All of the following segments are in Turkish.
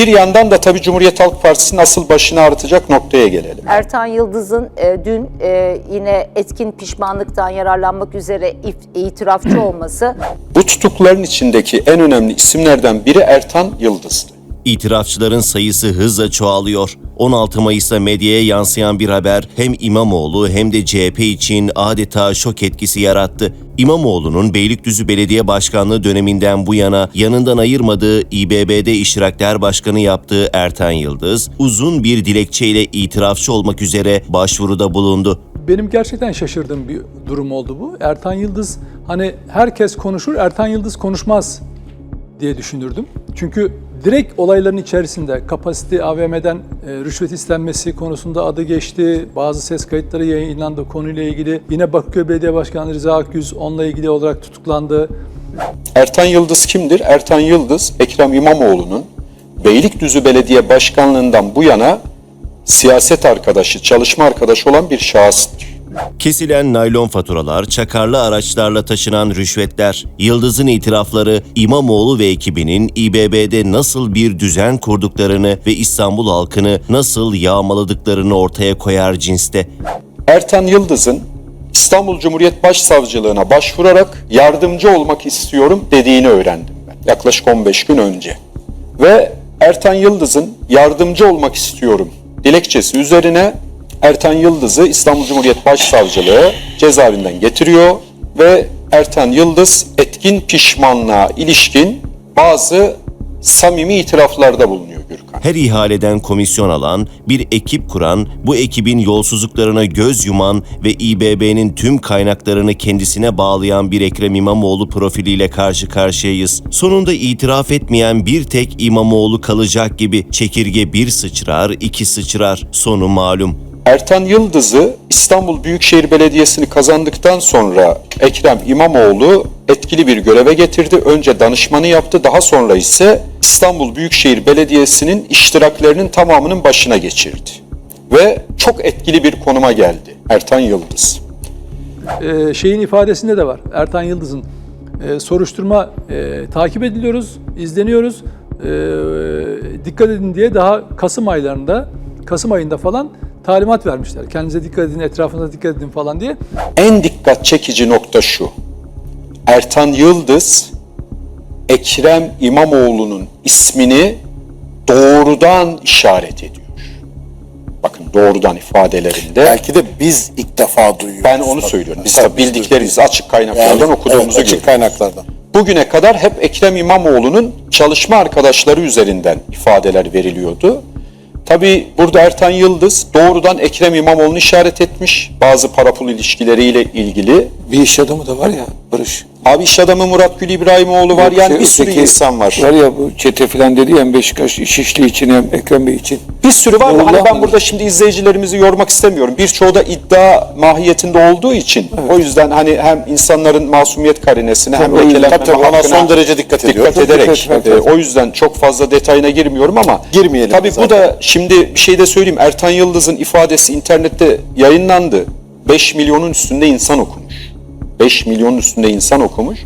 Bir yandan da tabii Cumhuriyet Halk Partisi'nin asıl başını ağrıtacak noktaya gelelim. Ertan Yıldız'ın e, dün e, yine etkin pişmanlıktan yararlanmak üzere if- itirafçı olması Bu tutukluların içindeki en önemli isimlerden biri Ertan Yıldız'dı. İtirafçıların sayısı hızla çoğalıyor. 16 Mayıs'ta medyaya yansıyan bir haber hem İmamoğlu hem de CHP için adeta şok etkisi yarattı. İmamoğlu'nun Beylikdüzü Belediye Başkanlığı döneminden bu yana yanından ayırmadığı İBB'de İştirakler Başkanı yaptığı Ertan Yıldız, uzun bir dilekçeyle itirafçı olmak üzere başvuruda bulundu. Benim gerçekten şaşırdığım bir durum oldu bu. Ertan Yıldız hani herkes konuşur, Ertan Yıldız konuşmaz diye düşünürdüm. Çünkü direkt olayların içerisinde kapasite AVM'den e, rüşvet istenmesi konusunda adı geçti. Bazı ses kayıtları yayınlandı konuyla ilgili. Yine Bakırköy Belediye Başkanı Rıza Akgüz onunla ilgili olarak tutuklandı. Ertan Yıldız kimdir? Ertan Yıldız, Ekrem İmamoğlu'nun Beylikdüzü Belediye Başkanlığından bu yana siyaset arkadaşı, çalışma arkadaşı olan bir şahıstır. Kesilen naylon faturalar, çakarlı araçlarla taşınan rüşvetler, Yıldız'ın itirafları İmamoğlu ve ekibinin İBB'de nasıl bir düzen kurduklarını ve İstanbul halkını nasıl yağmaladıklarını ortaya koyar cinste. Ertan Yıldız'ın İstanbul Cumhuriyet Başsavcılığına başvurarak yardımcı olmak istiyorum dediğini öğrendim ben yaklaşık 15 gün önce. Ve Ertan Yıldız'ın yardımcı olmak istiyorum dilekçesi üzerine Ertan Yıldız'ı İstanbul Cumhuriyet Başsavcılığı cezaevinden getiriyor ve Ertan Yıldız etkin pişmanlığa ilişkin bazı samimi itiraflarda bulunuyor Gürkan. Her ihaleden komisyon alan, bir ekip kuran, bu ekibin yolsuzluklarına göz yuman ve İBB'nin tüm kaynaklarını kendisine bağlayan bir Ekrem İmamoğlu profiliyle karşı karşıyayız. Sonunda itiraf etmeyen bir tek İmamoğlu kalacak gibi çekirge bir sıçrar, iki sıçrar. Sonu malum. Ertan Yıldız'ı İstanbul Büyükşehir Belediyesi'ni kazandıktan sonra Ekrem İmamoğlu etkili bir göreve getirdi. Önce danışmanı yaptı, daha sonra ise İstanbul Büyükşehir Belediyesi'nin iştiraklerinin tamamının başına geçirdi. Ve çok etkili bir konuma geldi Ertan Yıldız. Ee, şeyin ifadesinde de var. Ertan Yıldız'ın e, soruşturma e, takip ediliyoruz, izleniyoruz. E, dikkat edin diye daha Kasım aylarında, Kasım ayında falan talimat vermişler. Kendinize dikkat edin, etrafınıza dikkat edin falan diye. En dikkat çekici nokta şu. Ertan Yıldız, Ekrem İmamoğlu'nun ismini doğrudan işaret ediyor. Bakın doğrudan ifadelerinde. Belki de biz ilk defa duyuyoruz. Ben onu Tabii. söylüyorum. Biz Tabii, tabii bildiklerimizi açık kaynaklardan Yani, okuduğumuzu evet, açık görüyoruz. kaynaklardan. Bugüne kadar hep Ekrem İmamoğlu'nun çalışma arkadaşları üzerinden ifadeler veriliyordu. Tabii burada Ertan Yıldız doğrudan Ekrem İmamoğlu'nu işaret etmiş bazı para pul ilişkileriyle ilgili. Bir iş adamı da var ya Barış. Abi iş adamı Murat Gül İbrahimoğlu var yani bir sürü Öteki insan var. Var ya bu çete falan dedi ya Beşiktaş Şişli için hem Ekrem Bey için. Bir sürü var da hani ben burada şimdi izleyicilerimizi yormak istemiyorum. Birçoğu da iddia mahiyetinde olduğu için o yüzden hani hem insanların masumiyet karinesine hem Tabii, lekelenme hakkına son derece dikkat ediyor. Dikkat ederek dikkat etmek e, o yüzden çok fazla detayına girmiyorum ama Girmeyelim Tabii bu zaten. da şimdi bir şey de söyleyeyim. Ertan Yıldız'ın ifadesi internette yayınlandı. 5 milyonun üstünde insan okumuş. 5 milyonun üstünde insan okumuş.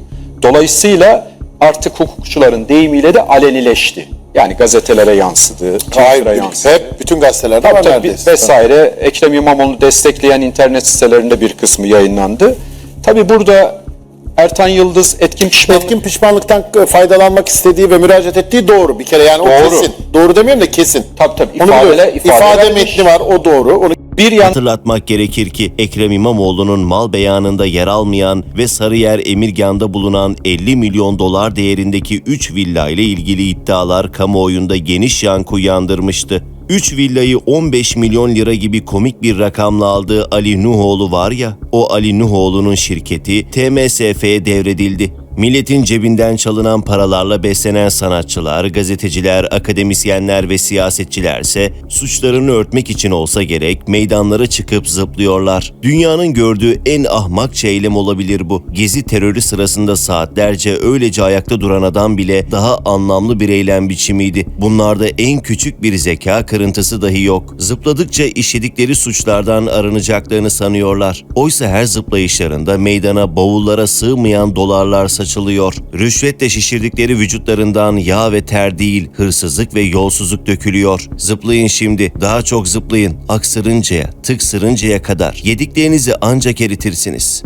Dolayısıyla artık hukukçuların deyimiyle de alenileşti. Yani gazetelere yansıdı, Twitter'a yansıdı. hep bütün gazetelerde Tabii var tabii neredeyse. vesaire. Ekrem İmamoğlu'nu destekleyen internet sitelerinde bir kısmı yayınlandı. Tabii burada Ertan Yıldız etkin pişmanlık Etkin pişmanlıktan faydalanmak istediği ve müracaat ettiği doğru bir kere yani o Doğru. kesin. Doğru demiyorum da kesin. Tabii tabii, ifadeler- ifade İfade metni var o doğru. Onu bir yan Hatırlatmak gerekir ki Ekrem İmamoğlu'nun mal beyanında yer almayan ve Sarıyer Emirgan'da bulunan 50 milyon dolar değerindeki 3 villa ile ilgili iddialar kamuoyunda geniş yankı uyandırmıştı. 3 villayı 15 milyon lira gibi komik bir rakamla aldığı Ali Nuhoğlu var ya, o Ali Nuhoğlu'nun şirketi TMSF'ye devredildi. Milletin cebinden çalınan paralarla beslenen sanatçılar, gazeteciler, akademisyenler ve siyasetçilerse suçlarını örtmek için olsa gerek meydanlara çıkıp zıplıyorlar. Dünyanın gördüğü en ahmakça eylem olabilir bu. Gezi terörü sırasında saatlerce öylece ayakta duran adam bile daha anlamlı bir eylem biçimiydi. Bunlarda en küçük bir zeka kırıntısı dahi yok. Zıpladıkça işledikleri suçlardan arınacaklarını sanıyorlar. Oysa her zıplayışlarında meydana bavullara sığmayan dolarlar saçılıyor. Rüşvetle şişirdikleri vücutlarından yağ ve ter değil, hırsızlık ve yolsuzluk dökülüyor. Zıplayın şimdi, daha çok zıplayın. Aksırıncaya, tıksırıncaya kadar. Yediklerinizi ancak eritirsiniz.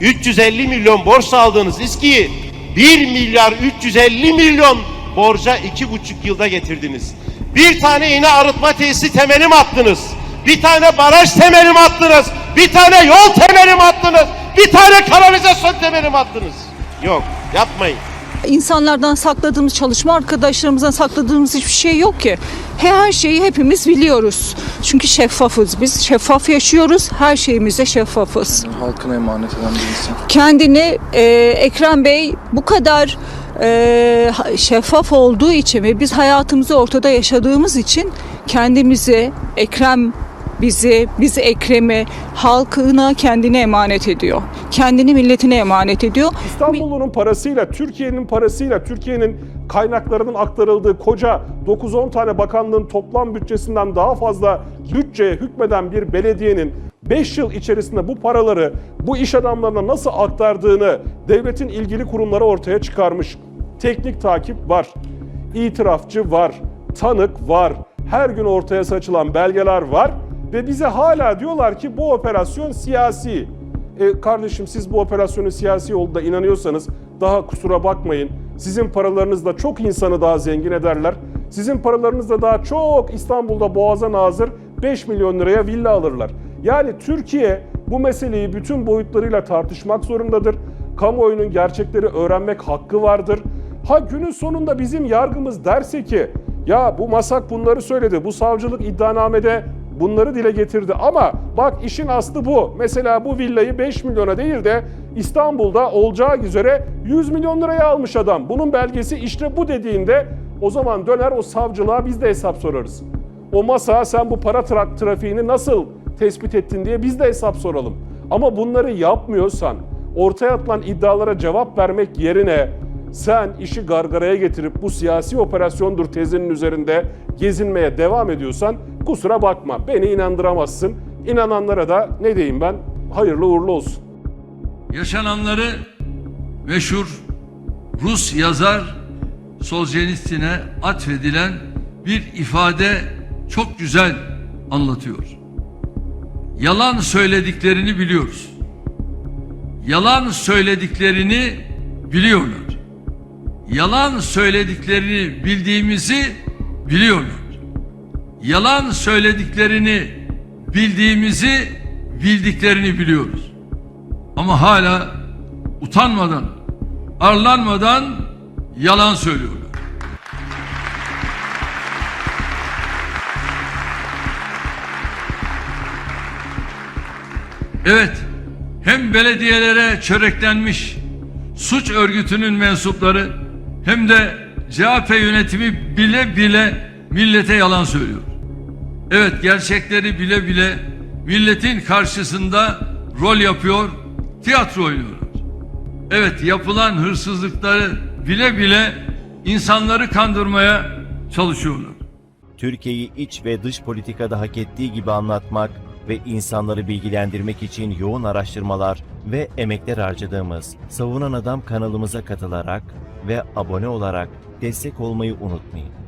350 milyon borç aldığınız İSKİ'yi 1 milyar 350 milyon borca iki buçuk yılda getirdiniz. Bir tane iğne arıtma tesisi temeli mi attınız? Bir tane baraj temeli mi attınız? Bir tane yol temeli mi attınız? Bir tane kanalizasyon temeli mi attınız? Yok yapmayın. İnsanlardan sakladığımız, çalışma arkadaşlarımızdan sakladığımız hiçbir şey yok ki. Her şeyi hepimiz biliyoruz. Çünkü şeffafız biz. Şeffaf yaşıyoruz. Her şeyimizde şeffafız. halkına emanet eden bir insan. Kendini e, Ekrem Bey bu kadar e, şeffaf olduğu için ve biz hayatımızı ortada yaşadığımız için kendimizi Ekrem bizi, bizi Ekrem'i halkına kendine emanet ediyor. Kendini milletine emanet ediyor. İstanbul'un parasıyla, Türkiye'nin parasıyla, Türkiye'nin kaynaklarının aktarıldığı koca 9-10 tane bakanlığın toplam bütçesinden daha fazla bütçeye hükmeden bir belediyenin 5 yıl içerisinde bu paraları bu iş adamlarına nasıl aktardığını devletin ilgili kurumları ortaya çıkarmış. Teknik takip var, itirafçı var, tanık var, her gün ortaya saçılan belgeler var ve bize hala diyorlar ki bu operasyon siyasi. E, kardeşim siz bu operasyonun siyasi olduğuna inanıyorsanız daha kusura bakmayın. Sizin paralarınızla çok insanı daha zengin ederler. Sizin paralarınızla daha çok İstanbul'da boğaza nazır 5 milyon liraya villa alırlar. Yani Türkiye bu meseleyi bütün boyutlarıyla tartışmak zorundadır. Kamuoyunun gerçekleri öğrenmek hakkı vardır. Ha günün sonunda bizim yargımız derse ki ya bu masak bunları söyledi, bu savcılık iddianamede bunları dile getirdi ama bak işin aslı bu. Mesela bu villayı 5 milyona değil de İstanbul'da olacağı üzere 100 milyon liraya almış adam. Bunun belgesi işte bu dediğinde o zaman döner o savcılığa biz de hesap sorarız. O masa sen bu para tra- trafiğini nasıl tespit ettin diye biz de hesap soralım. Ama bunları yapmıyorsan ortaya atılan iddialara cevap vermek yerine sen işi gargaraya getirip bu siyasi operasyondur tezinin üzerinde gezinmeye devam ediyorsan kusura bakma beni inandıramazsın. İnananlara da ne diyeyim ben hayırlı uğurlu olsun. Yaşananları meşhur Rus yazar Solzhenitsyn'e atfedilen bir ifade çok güzel anlatıyor. Yalan söylediklerini biliyoruz. Yalan söylediklerini biliyorlar. Yalan söylediklerini bildiğimizi biliyorlar. Yalan söylediklerini bildiğimizi bildiklerini biliyoruz. Ama hala utanmadan, arlanmadan yalan söylüyorlar. Evet, hem belediyelere çöreklenmiş suç örgütünün mensupları hem de CHP yönetimi bile bile millete yalan söylüyor. Evet, gerçekleri bile bile milletin karşısında rol yapıyor, tiyatro oynuyorlar. Evet, yapılan hırsızlıkları bile bile insanları kandırmaya çalışıyorlar. Türkiye'yi iç ve dış politikada hak ettiği gibi anlatmak ve insanları bilgilendirmek için yoğun araştırmalar ve emekler harcadığımız Savunan Adam kanalımıza katılarak ve abone olarak destek olmayı unutmayın.